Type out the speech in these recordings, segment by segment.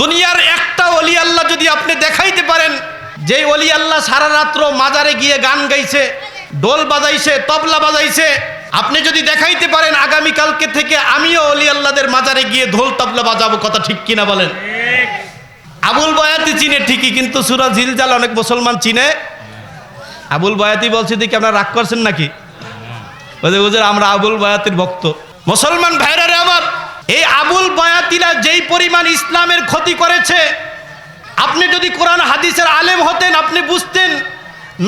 দুনিয়ার একটা অলি আল্লাহ যদি আপনি দেখাইতে পারেন যে অলি আল্লাহ সারা রাত্র মাজারে গিয়ে গান গাইছে ডোল বাজাইছে, তবলা বাজাইছে, আপনি যদি দেখাইতে পারেন, আগামীকালকে থেকে আমিও অলি আল্লাহদের মাজারে গিয়ে ঢোল তবলা বাজাবো, কথা ঠিক কিনা বলেন? আবুল বয়াতি চিনে ঠিকই, কিন্তু সুরা ঝিলজাল অনেক মুসলমান চিনে। আবুল বয়াতি বলছে, দেখি আপনারা রাগ করছেন নাকি? হুজুর, আমরা আবুল বয়াতির ভক্ত। মুসলমান ভাইরা রে আমার এই আবুল বয়াতিরা যেই পরিমাণ ইসলামের ক্ষতি করেছে, আপনি যদি কোরআন হাদিসের আলেম হতেন, আপনি বুঝতেন,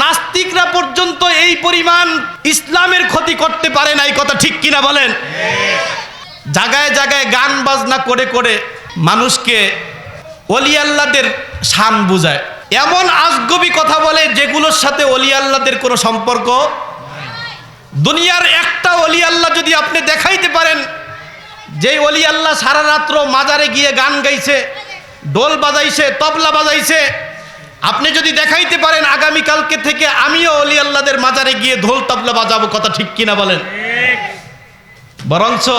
নাস্তিকরা পর্যন্ত এই পরিমাণ ইসলামের ক্ষতি করতে পারে না, এই কথা ঠিক কিনা বলেন? জায়গায় জায়গায় গান বাজনা করে করে মানুষকে অলি আল্লাদের শান বুঝায়। এমন আজগবি কথা বলে যেগুলোর সাথে অলি আল্লাদের কোনো সম্পর্ক দুনিয়ার একটা অলি আল্লাহ যদি আপনি দেখাইতে পারেন যে অলি আল্লাহ সারা রাত্র মাজারে গিয়ে গান গাইছে ডোল বাজাইছে, তবলা বাজাইছে, আপনি যদি দেখাইতে পারেন আগামীকালকে থেকে আমিও অলি আল্লাহদের মাজারে গিয়ে ঢোল তবলা বাজাবো কথা ঠিক কিনা বলেন? বরঞ্চ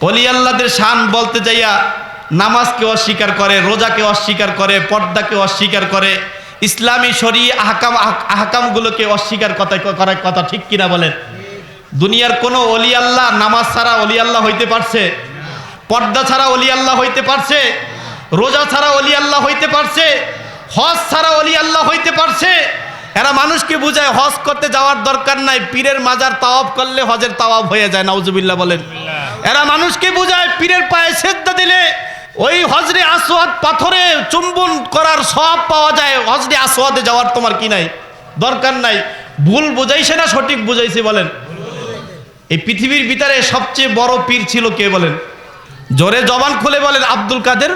অলি আল্লাহদের শান বলতে যাইয়া নামাজকে অস্বীকার করে, রোজাকে অস্বীকার করে, পর্দাকে অস্বীকার করে, ইসলামী শরী আহকাম, আহ- আহকামগুলোকে অস্বীকার কথা, করার কথা ঠিক কিনা বলেন? দুনিয়ার কোনো অলি আল্লাহ, নামাজ ছাড়া অলি আল্লাহ হইতে পারছে? পর্দা ছাড়া অলি আল্লাহ হইতে পারছে, রোজা ছাড়া অলি আল্লাহ হইতে পারছে, হজ ছাড়া অলি আল্লাহ হইতে পারছে। এরা মানুষকে বুঝায়, হজ করতে যাওয়ার দরকার নাই, পীরের মাজার তাওয়াব করলে হজের তাওয়াব হয়ে যায়, নাউজুবিল্লাহ বলেন। এরা মানুষকে বুঝায়, পীরের পায়ে সেদ্ধা দিলে ওই হজরে আসওয়াদ পাথরে চুম্বন করার সব পাওয়া যায়, হজরে আসওয়াদে যাওয়ার তোমার কি নাই? দরকার নাই। ভুল বুঝাইছে না সঠিক বুঝাইছে বলেন। এই পৃথিবীর ভিতরে সবচেয়ে বড় পীর ছিল কে বলেন? জোরে জবান খুলে বলেন, আব্দুল কাদের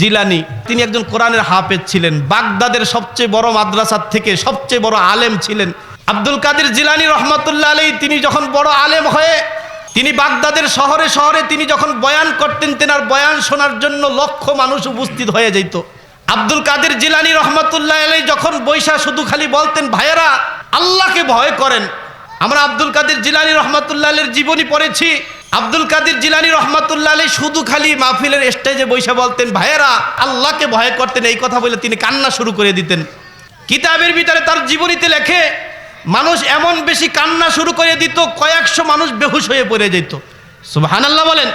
জিলানি। তিনি একজন কোরআনের হাফেজ ছিলেন, বাগদাদের সবচেয়ে বড় মাদ্রাসার থেকে সবচেয়ে বড় আলেম ছিলেন। আব্দুল কাদের জিলানি রহমতুল্লাহ আলী তিনি যখন বড় আলেম হয়ে, তিনি বাগদাদের শহরে শহরে তিনি যখন বয়ান করতেন, তেনার বয়ান শোনার জন্য লক্ষ মানুষ উপস্থিত হয়ে যেত। আব্দুল কাদের জিলানি রহমতুল্লাহ আলী যখন বৈশা শুধু খালি বলতেন, ভাইয়েরা, আল্লাহকে ভয় করেন। আমরা আব্দুল কাদের জিলানি রহমতুল্লাহ আলীর জীবনী পড়েছি। আব্দুল কাদির জিলানি রহমতুল্লাহ আলী শুধু খালি মাহফিলের স্টেজে বৈশা বলতেন, ভাইয়েরা, আল্লাহকে ভয় করতেন, এই কথা বলে তিনি কান্না শুরু করে দিতেন। কিতাবের ভিতরে তার জীবনীতে লেখে, মানুষ এমন বেশি কান্না শুরু করে দিত, কয়েকশো মানুষ বেহুশ হয়ে পড়ে যেত। সুবহানাল্লাহ বলেন।